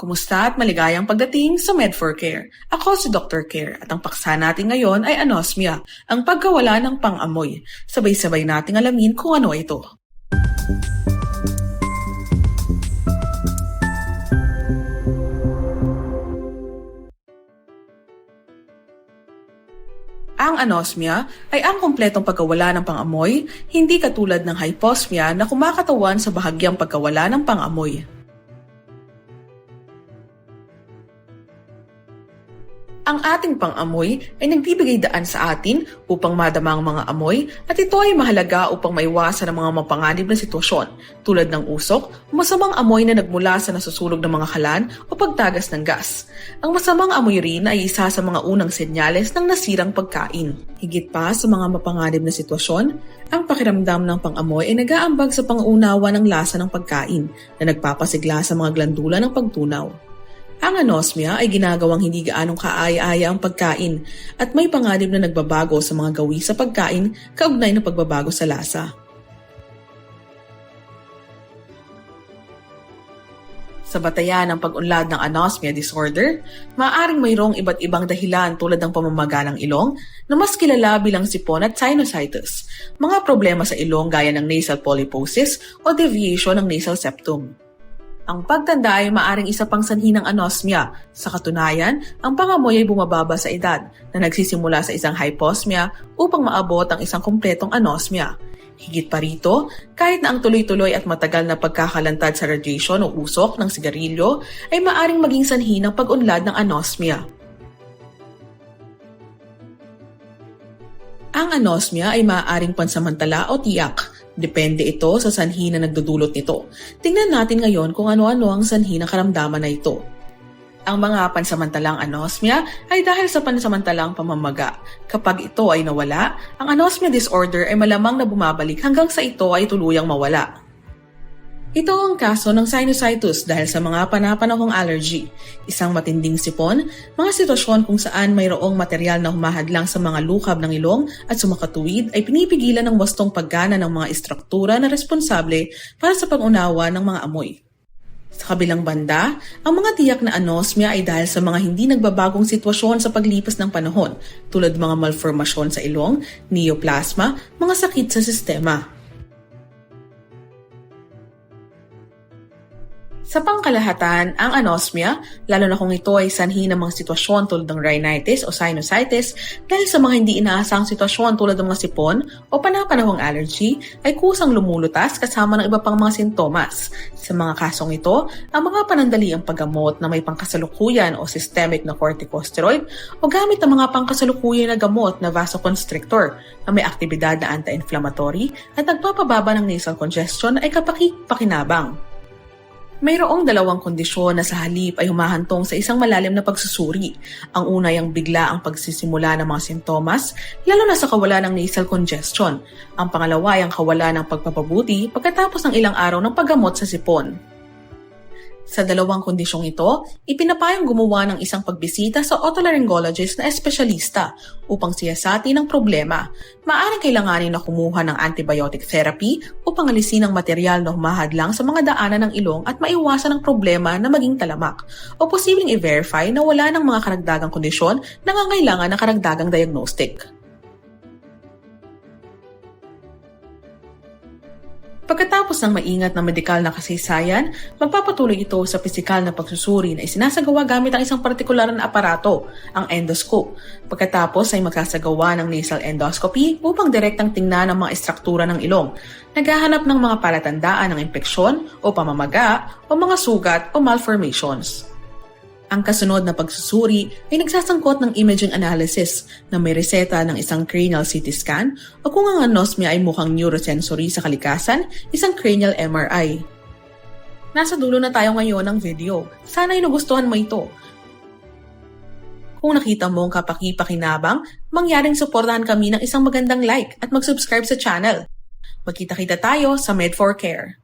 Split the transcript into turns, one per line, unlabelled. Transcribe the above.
Kumusta at maligayang pagdating sa Med4Care. Ako si Dr. Care at ang paksa natin ngayon ay anosmia, ang pagkawala ng pang-amoy. Sabay-sabay nating alamin kung ano ito. Ang anosmia ay ang kumpletong pagkawala ng pangamoy, hindi katulad ng hyposmia na kumakatawan sa bahagyang pagkawala ng pangamoy. Ang ating pang-amoy ay nagbibigay daan sa atin upang madama ang mga amoy at ito ay mahalaga upang maiwasan ang mga mapanganib na sitwasyon tulad ng usok masamang amoy na nagmula sa nasusulog ng mga kalan o pagtagas ng gas. Ang masamang amoy rin ay isa sa mga unang senyales ng nasirang pagkain. Higit pa sa mga mapanganib na sitwasyon, ang pakiramdam ng pang-amoy ay nag-aambag sa pangunawa ng lasa ng pagkain na nagpapasigla sa mga glandula ng pagtunaw. Ang anosmia ay ginagawang hindi gaanong kaaya-aya ang pagkain at may panganib na nagbabago sa mga gawi sa pagkain kaugnay ng pagbabago sa lasa. Sa batayan ng pag-unlad ng anosmia disorder, maaaring mayroong iba't ibang dahilan tulad ng pamamaga ng ilong na mas kilala bilang sipon at sinusitis, mga problema sa ilong gaya ng nasal polyposis o deviation ng nasal septum. Ang pagtanda ay maaring isa pang sanhi ng anosmia. Sa katunayan, ang pangamoy ay bumababa sa edad na nagsisimula sa isang hyposmia upang maabot ang isang kumpletong anosmia. Higit pa rito, kahit na ang tuloy-tuloy at matagal na pagkakalantad sa radiation o usok ng sigarilyo ay maaring maging sanhi ng pag-unlad ng anosmia. Ang anosmia ay maaaring pansamantala o tiyak Depende ito sa sanhi na nagdudulot nito. Tingnan natin ngayon kung ano-ano ang sanhi ng karamdaman na ito. Ang mga pansamantalang anosmia ay dahil sa pansamantalang pamamaga. Kapag ito ay nawala, ang anosmia disorder ay malamang na bumabalik hanggang sa ito ay tuluyang mawala. Ito ang kaso ng sinusitis dahil sa mga panapanahong allergy, isang matinding sipon, mga sitwasyon kung saan mayroong material na humahadlang sa mga lukab ng ilong at sumakatuwid ay pinipigilan ng wastong paggana ng mga istruktura na responsable para sa pag-unawa ng mga amoy. Sa kabilang banda, ang mga tiyak na anosmia ay dahil sa mga hindi nagbabagong sitwasyon sa paglipas ng panahon tulad mga malformasyon sa ilong, neoplasma, mga sakit sa sistema. Sa pangkalahatan, ang anosmia, lalo na kung ito ay sanhi ng mga sitwasyon tulad ng rhinitis o sinusitis dahil sa mga hindi inaasang sitwasyon tulad ng mga sipon o panapanahong allergy, ay kusang lumulutas kasama ng iba pang mga sintomas. Sa mga kasong ito, ang mga panandaliang paggamot na may pangkasalukuyan o systemic na corticosteroid o gamit ang mga pangkasalukuyan na gamot na vasoconstrictor na may aktibidad na anti-inflammatory at nagpapababa ng nasal congestion ay kapaki-pakinabang. Mayroong dalawang kondisyon na sa halip ay humahantong sa isang malalim na pagsusuri. Ang una ay ang bigla ang pagsisimula ng mga sintomas, lalo na sa kawalan ng nasal congestion. Ang pangalawa ay ang kawalan ng pagpapabuti pagkatapos ng ilang araw ng paggamot sa sipon. Sa dalawang kondisyong ito, ipinapayang gumawa ng isang pagbisita sa otolaryngologist na espesyalista upang siyasatin ang problema. Maaaring kailanganin na kumuha ng antibiotic therapy upang alisin ang material na humahadlang sa mga daanan ng ilong at maiwasan ang problema na maging talamak. O posibleng i-verify na wala ng mga karagdagang kondisyon na ngangailangan ng karagdagang diagnostic. Pagkatapos ng maingat na medikal na kasaysayan, magpapatuloy ito sa pisikal na pagsusuri na isinasagawa gamit ang isang partikular na aparato, ang endoscope. Pagkatapos ay magkasagawa ng nasal endoscopy upang direktang tingnan ang mga istruktura ng ilong. Naghahanap ng mga palatandaan ng impeksyon o pamamaga o mga sugat o malformations. Ang kasunod na pagsusuri ay nagsasangkot ng imaging analysis na may reseta ng isang cranial CT scan o kung ang anosmia ay mukhang neurosensory sa kalikasan, isang cranial MRI. Nasa dulo na tayo ngayon ng video. Sana ay nagustuhan mo ito. Kung nakita mo ang kapaki-pakinabang, mangyaring suportahan kami ng isang magandang like at mag-subscribe sa channel. Magkita-kita tayo sa Med4Care.